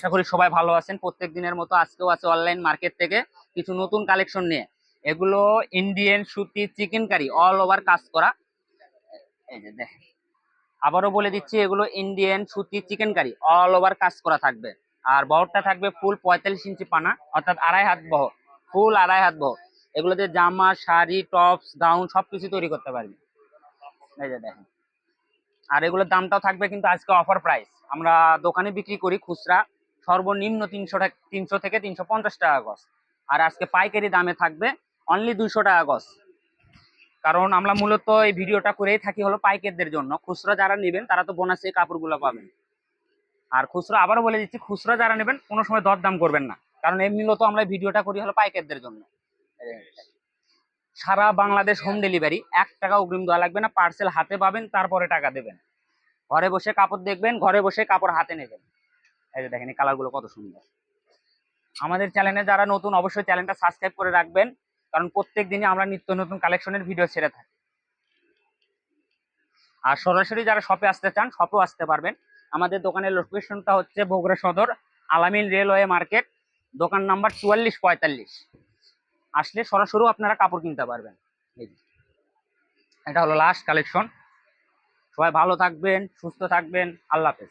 আশা করি সবাই ভালো আছেন। প্রত্যেক দিনের মতো আজকেও আছে অনলাইন মার্কেট থেকে কিছু নতুন কালেকশন নিয়ে। এগুলো ইন্ডিয়ান সুতি চিকেন কারি অল ওভার কাজ করা। এই যে দেখেন আবারও বলে দিচ্ছি, এগুলো ইন্ডিয়ান সুতি চিকেন কারি অল ওভার কাজ করা থাকবে। আর বহরটা থাকবে ফুল পঁয়তাল্লিশ ইঞ্চি পানা, অর্থাৎ আড়াই হাত বহ ফুল আড়াই হাত বহ এগুলোতে জামা, শাড়ি টপস গাউন সবকিছু তৈরি করতে পারবে। এই যে দেখেন। আর এগুলোর দামটাও থাকবে কিন্তু আজকে অফার প্রাইস আমরা দোকানে বিক্রি করি খুচরা। সর্বনিম্ন তিনশো টাকা তিনশো থেকে তিনশো পঞ্চাশ টাকা গজ। আর আজকে পাইকারি দামে থাকবে অনলি দুইশো টাকা গজ। কারণ আমরা মূলত এই ভিডিওটা করেই থাকি হলো পাইকারদের জন্য। খুচরা যারা নেবেন, তারা তো বোনাসে এই কাপড়গুলো পাবেন। আর খুচরা আবারও বলে দিচ্ছি, খুচরা যারা নেবেন, কোনো সময় দরদাম করবেন না। কারণ এই মূলত আমরা ভিডিওটা করি হলো পাইকারদের জন্য। সারা বাংলাদেশ হোম ডেলিভারি এক টাকা অগ্রিম দেওয়া লাগবে না পার্সেল হাতে পাবেন, তারপরে টাকা দেবেন। ঘরে বসে কাপড় দেখবেন, ঘরে বসে কাপড় হাতে নেবেন। এই যে দেখেন, এই কালারগুলো কত সুন্দর। আমাদের চ্যানেলে যারা নতুন, অবশ্যই চ্যানেলটা সাবস্ক্রাইব করে রাখবেন, কারণ প্রত্যেক দিনই আমরা নিত্য নতুন কালেকশনের ভিডিও ছেড়ে থাকি। আর সরাসরি যারা শপে আসতে চান শপেও আসতে পারবেন। আমাদের দোকানের লোকেশনটা হচ্ছে বগুড়া সদর, আলামিন রেলওয়ে মার্কেট দোকান নাম্বার চুয়াল্লিশ পঁয়তাল্লিশ। আসলে সরাসরিও আপনারা কাপড় কিনতে পারবেন। এটা হলো লাস্ট কালেকশন সবাই ভালো থাকবেন, সুস্থ থাকবেন, আল্লাহ হাফেজ।